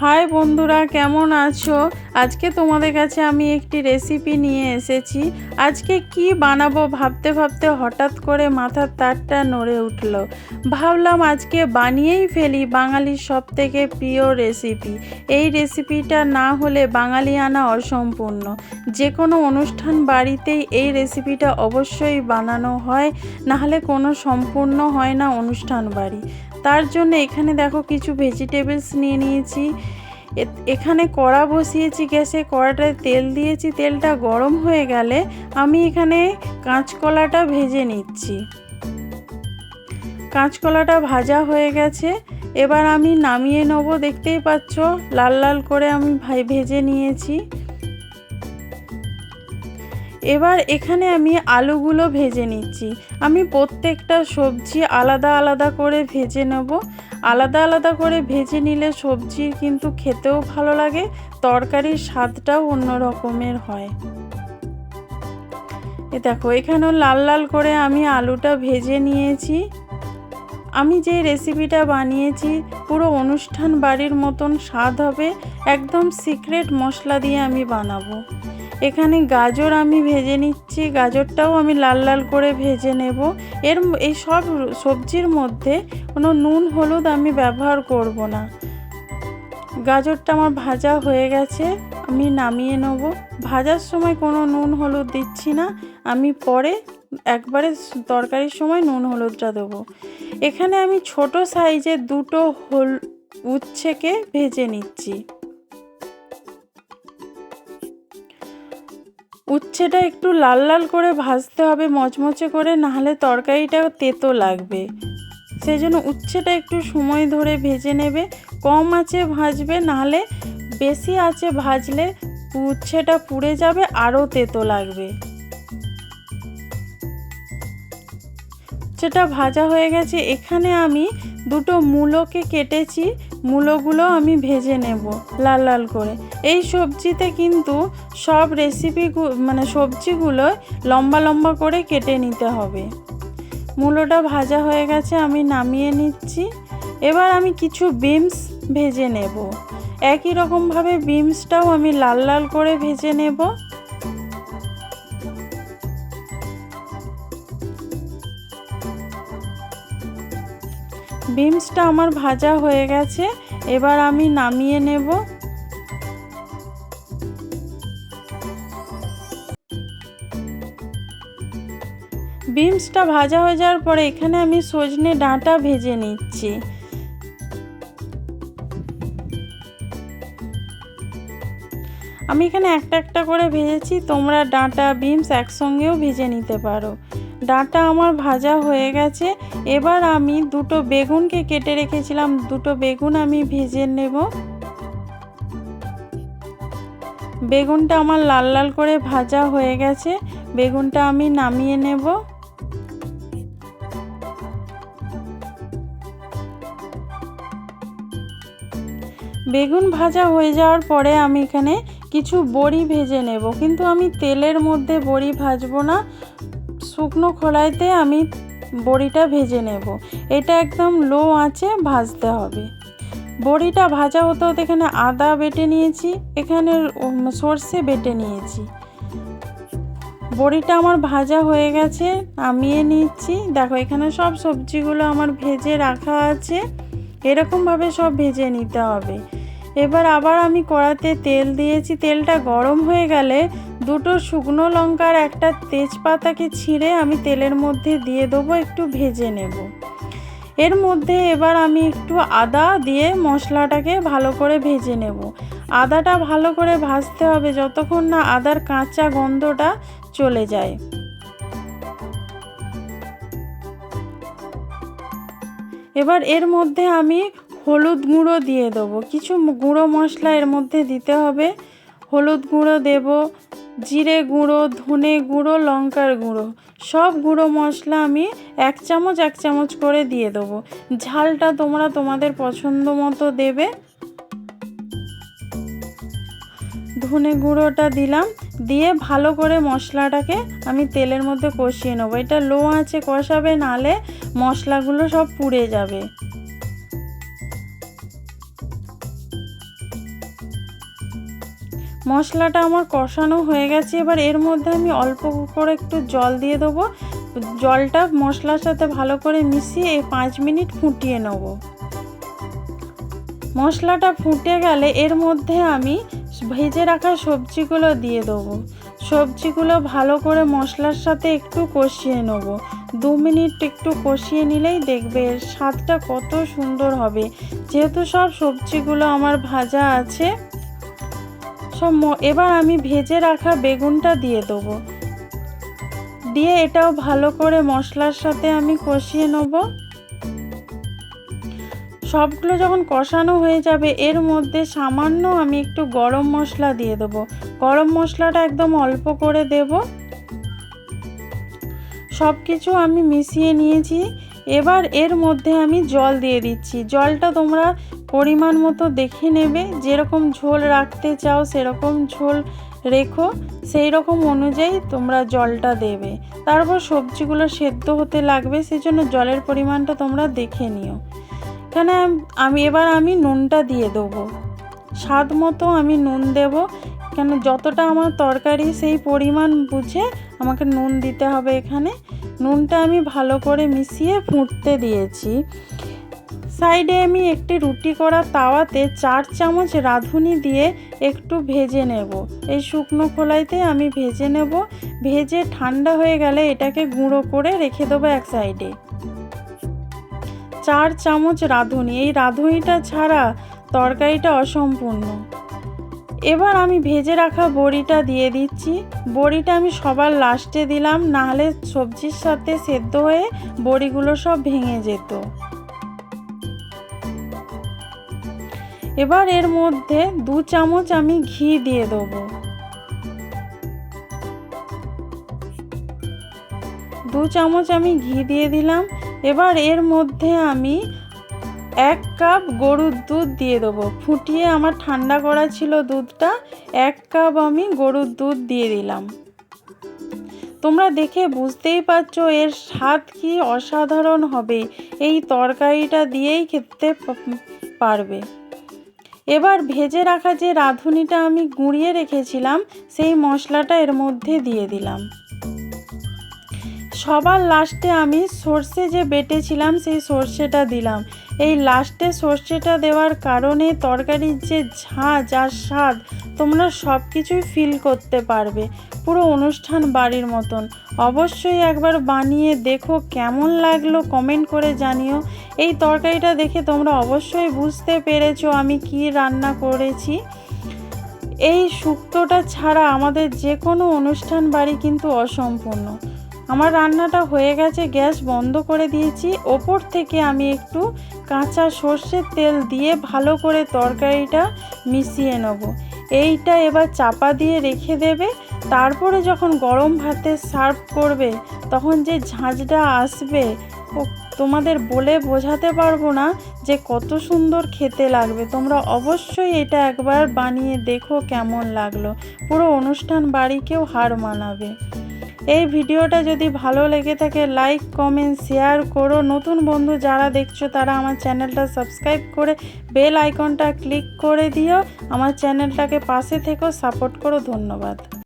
High বন্ধুরা, কেমন আছো? আজকে তোমাদের কাছে আমি একটি রেসিপি নিয়ে এসেছি। আজকে কি বানাবো ভাবতে ভাবতে হঠাৎ করে মাথার তারটা নড়ে উঠল। ভাবলাম আজকে বানিয়েই ফেলি বাঙালির সব থেকে প্রিয় রেসিপি এই রেসিপিটা না হলে বাঙালিয়ানা অসম্পূর্ণ। যে কোনো অনুষ্ঠান বাড়িতেই এই রেসিপিটা অবশ্যই বানানো হয়, নাহলে কোনো সম্পূর্ণ হয় না অনুষ্ঠান বাড়ি। তার জন্য এখানে দেখো কিছু ভেজিটেবলস নিয়ে নিয়েছি। এখানে কড়া বসিয়েছি গ্যাসে, কড়াটায় তেল দিয়েছি। তেলটা গরম হয়ে গেলে আমি এখানে কাঁচকলাটা ভেজে নিচ্ছি। কাঁচকলাটা ভাজা হয়ে গেছে। এবার আমি নামিয়ে নেব। দেখতেই পাচ্ছ, লাল লাল করে আমি ভাই ভেজে নিয়েছি। এবার এখানে আমি আলুগুলো ভেজে নিচ্ছি। আমি প্রত্যেকটা সবজি আলাদা আলাদা করে ভেজে নেব। আলাদা আলাদা করে ভেজে নিলে সবজির কিন্তু খেতেও ভালো লাগে, তরকারির স্বাদটাও অন্য রকমের হয়। এ দেখো, এখানেও লাল লাল করে আমি আলুটা ভেজে নিয়েছি। আমি যে রেসিপিটা বানিয়েছি, পুরো অনুষ্ঠান বাড়ির মতন স্বাদ হবে, একদম সিক্রেট মশলা দিয়ে আমি বানাবো। এখানে গাজর আমি ভেজে নিচ্ছি, গাজরটাও আমি লাল লাল করে ভেজে নেব। এর এই সব সবজির মধ্যে কোনো নুন, হলুদ আমি ব্যবহার করব না। গাজরটা আমার ভাজা হয়ে গেছে, আমি নামিয়ে নেব। ভাজার সময় কোনো নুন, হলুদ দিচ্ছি না। আমি পরে একবারে তরকারির সময় নুন হলুদটা দেবো। এখানে আমি ছোট সাইজের দুটো হল উচ্ছেকে ভেজে নিচ্ছি। উচ্ছেটা একটু লাল লাল করে ভাজতে হবে, মচমচে করে, নাহলে তরকারিটা তেতো লাগবে। সেই জন্য উচ্ছেটা একটু সময় ধরে ভেজে নেবে। কম আঁচে ভাজবে, নাহলে বেশি আঁচে ভাজলে উচ্ছেটা পুড়ে যাবে, আরও তেতো লাগবে। সেটা ভাজা হয়ে গেছে, এখানে আমি দুটো মূলোকে কেটেছি, মূলোগুলো আমি ভেজে নেব লাল লাল করে। এই সবজিতে কিন্তু সব রেসিপি মানে সবজিগুলো লম্বা লম্বা করে কেটে নিতে হবে। মূলোটা ভাজা হয়ে গেছে, আমি নামিয়ে নিচ্ছি। এবার আমি কিছু বিমস ভেজে নেব। একই রকমভাবে বিমসটাও আমি লাল লাল করে ভেজে নেব। বিমসটা আমার ভাজা হয়ে গেছে, এবার আমি নামিয়ে নেব। বিমসটা ভাজা হয়ে যাওয়ার পরে এখানে আমি সজনে ডাঁটা ভেজে নিচ্ছি। আমি এখানে একটা একটা করে ভেজেছি, তোমরা ডাঁটা, বিমস একসঙ্গেও ভেজে নিতে পারো। ডাঁটা আমার ভাজা হয়ে গেছে। এবার আমি দুটো বেগুনকে কেটে রেখেছিলাম। দুটো বেগুন আমি ভেজে নেব। বেগুনটা আমার লাল লাল করে ভাজা হয়ে গেছে। বেগুনটা আমি নামিয়ে নেব। বেগুন ভাজা হয়ে যাওয়ার পরে আমি এখানে কিছু বড়ি ভেজে নেব। কিন্তু আমি তেলের মধ্যে বড়ি ভাজবো না। শুকনো খোলাইতে আমি বড়িটা ভেজে নেব। এটা একদম লো আঁচে ভাজতে হবে। বড়িটা ভাজা হতে হতে এখানে আদা বেটে নিয়েছি, এখানে সর্ষে বেটে নিয়েছি। বড়িটা আমার ভাজা হয়ে গেছে, নামিয়ে নিচ্ছি। দেখো, এখানে সব সবজিগুলো আমার ভেজে রাখা আছে। এরকমভাবে সব ভেজে নিতে হবে। এবার আবার আমি কড়াতে তেল দিয়েছি। তেলটা গরম হয়ে গেলে দুটো শুকনো লঙ্কার একটা তেজপাতাকে ছিঁড়ে আমি তেলের মধ্যে দিয়ে দেবো, একটু ভেজে নেব। এর মধ্যে এবার আমি একটু আদা দিয়ে মশলাটাকে ভালো করে ভেজে নেব। আদাটা ভালো করে ভাজতে হবে যতক্ষণ না আদার কাঁচা গন্ধটা চলে যায়। এবার এর মধ্যে আমি হলুদ গুঁড়ো দিয়ে দেবো। কিছু গুঁড়ো মশলা এর মধ্যে দিতে হবে। হলুদ গুঁড়ো দেব, জিরে গুঁড়ো, ধনে গুঁড়ো, লঙ্কার গুঁড়ো। সব গুঁড়ো মশলা আমি এক চামচ এক চামচ করে দিয়ে দেবো। ঝালটা তোমরা তোমাদের পছন্দ মতো দেবে। ধনে গুঁড়োটা দিলাম। দিয়ে ভালো করে মশলাটাকে আমি তেলের মধ্যে কষিয়ে নেব। এটা লো আঁচে কষাবে, নালে মশলাগুলো সব পুড়ে যাবে। মশলাটা আমার কষানো হয়ে গেছে। এবার এর মধ্যে আমি অল্প করে একটু জল দিয়ে দেবো। জলটা মশলার সাথে ভালো করে মিশিয়ে পাঁচ মিনিট ফুটিয়ে নেব। মশলাটা ফুটে গেলে এর মধ্যে আমি ভেজে রাখা সবজিগুলো দিয়ে দেবো। সবজিগুলো ভালো করে মশলার সাথে একটু কষিয়ে নেব। দু মিনিট একটু কষিয়ে নিলেই দেখবে এর স্বাদটা কত সুন্দর হবে। যেহেতু সব সবজিগুলো আমার ভাজা আছে সব এবার আমি ভেজে রাখা বেগুনটা দিয়ে দেবো। দিয়ে এটাও ভালো করে মশলার সাথে আমি কষিয়ে নেব। সবগুলো যখন কষানো হয়ে যাবে, এর মধ্যে সামান্য আমি একটু গরম মশলা দিয়ে দেবো। গরম মশলাটা একদম অল্প করে দেব। সব কিছু আমি মিশিয়ে নিয়েছি। এবার এর মধ্যে আমি জল দিয়ে দিচ্ছি। জলটা তোমরা পরিমাণ মতো দেখে নেবে, যেরকম ঝোল রাখতে চাও সেরকম ঝোল রেখো, সেই রকম অনুযায়ী তোমরা জলটা দেবে। তারপর সবজিগুলো সেদ্ধ হতে লাগবে সেই জন্য জলের পরিমাণটা তোমরা দেখে নিও। এখানে আমি এবার আমি নুনটা দিয়ে দেবো। স্বাদ মতো আমি নুন দেব। কেন যতটা আমার তরকারি সেই পরিমাণ বুঝে আমাকে নুন দিতে হবে এখানে। নুনটা আমি ভালো করে মিশিয়ে ফুটতে দিয়েছি। সাইডে আমি একটি রুটি করা তাওয়াতে চার চামচ রাঁধুনি দিয়ে একটু ভেজে নেব। এই শুকনো খোলাইতে আমি ভেজে নেব। ভেজে ঠান্ডা হয়ে গেলে এটাকে গুঁড়ো করে রেখে দেবো এক সাইডে। চার চামচ রাঁধুনি। এই রাঁধুনিটা ছাড়া তরকারিটা অসম্পূর্ণ। এবার আমি ভেজে রাখা বড়িটা দিয়ে দিচ্ছি। বড়িটা আমি সবার লাস্টে দিলাম, নাহলে সবজির সাথে সেদ্ধ হয়ে বড়িগুলো সব ভেঙে যেত। এবার এর মধ্যে দু চামচ আমি ঘি দিয়ে দেবো। দু চামচ আমি ঘি দিয়ে দিলাম। এবার এর মধ্যে আমি এক কাপ গরুর দুধ দিয়ে দেবো। ফুটিয়ে আমার ঠান্ডা করা ছিল দুধটা, এক কাপ আমি গরুর দুধ দিয়ে দিলাম। তোমরা দেখে বুঝতেই পারছ এর স্বাদ কি অসাধারণ হবে। এই তরকারিটা দিয়েই খেতে পারবে। এবার ভেজে রাখা যে রাঁধুনিটা আমি গুঁড়িয়ে রেখেছিলাম সেই মশলাটা এর মধ্যে দিয়ে দিলাম। সবার লাস্টে আমি সর্ষে যে বেটেছিলাম, সেই সর্ষেটা দিলাম। এই লাস্টে সর্ষেটা দেওয়ার কারণে তরকারির যে ঝাঁঝ আর স্বাদ, তোমরা সব কিছুই ফিল করতে পারবে। পুরো অনুষ্ঠান বাড়ির মতন। অবশ্যই একবার বানিয়ে দেখো, কেমন লাগল কমেন্ট করে জানিও। এই তরকারিটা দেখে তোমরা অবশ্যই বুঝতে পেরেছ আমি কি রান্না করেছি। এই শুক্তোটা ছাড়া আমাদের যে কোনো অনুষ্ঠান বাড়ি কিন্তু অসম্পূর্ণ। আমার রান্নাটা হয়ে গেছে, গ্যাস বন্ধ করে দিয়েছি। ওপর থেকে আমি একটু কাঁচা সর্ষের তেল দিয়ে ভালো করে তরকারিটা মিশিয়ে নেব। এইটা এবার চাপা দিয়ে রেখে দেবে। তারপরে যখন গরম ভাতে সার্ভ করবে, তখন যে ঝাঁঝটা আসবে, ও তোমাদের বলে বোঝাতে পারব না যে কত সুন্দর খেতে লাগবে। তোমরা অবশ্যই এটা একবার বানিয়ে দেখো কেমন লাগল। পুরো অনুষ্ঠান বাড়িকেও হার মানাবে। এই ভিডিওটা যদি ভালো লেগে থাকে লাইক কমেন্ট শেয়ার করো। নতুন বন্ধু যারা দেখছ, তারা আমার চ্যানেলটা সাবস্ক্রাইব করে বেল আইকনটা ক্লিক করে দিও। আমার চ্যানেলটাকে পাশে থেকেও সাপোর্ট করো। ধন্যবাদ।